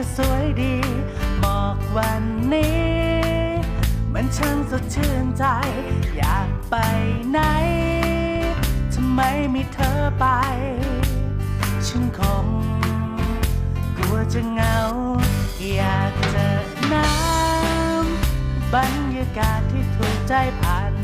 ก็สวยดี บอกวันนี้ มันช่างสดชื่นใจ อยากไปไหนทำไมม่เธอไป ฉันคงกลัวจะเหงา อยากเจอน้ำบรรยากาศที่ถูกใจผ่าน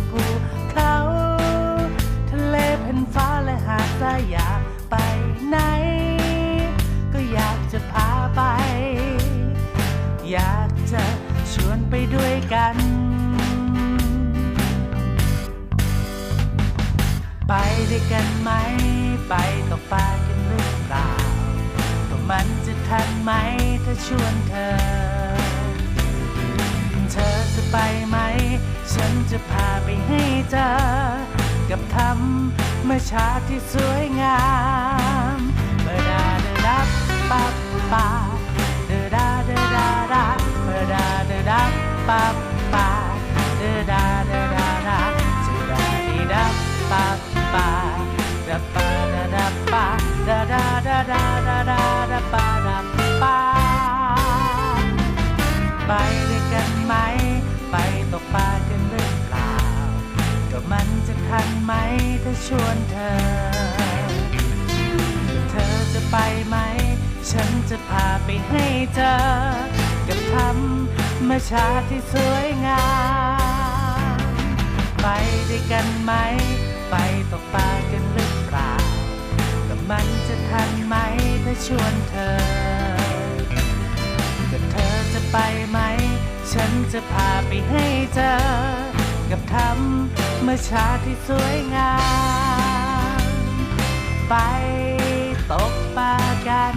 ากจะชวนไปด้วยกัน ไปด้วยกันไหม ไปตกปลากันหรือเปล่าก็มันจะทันไหมถ้าชวนเธอ เธอจะไปไหม ฉันจะพาไปให้เจอ กับธรรมชาที่สวยงาม ปับปาเดอดาเดอดาดาเดอดาดีดับปับปาดับปาดาดับปาดาดาดาดาดาดาดาปาดับปาไปด้วยกันไหม ไปตกปลากันหรือเปล่า ก็มันจะทันไหมถ้าชวนเธอ เธอจะไปไหม ฉันจะพาไปให้เจอกับธร รมชาที่สวยงาม ไปด้วยกันไหม ไปตกปลากันหรือเปล่าก็มันจะทันไหมถ้าชวนเธอก็เธอจะไปไหม ฉันจะพาไปให้เจอ กับธรรมชาที่สวยงาม ไปตกปลากัน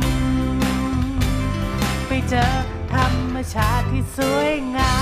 ไปเจอ ชาติที่สวยงาม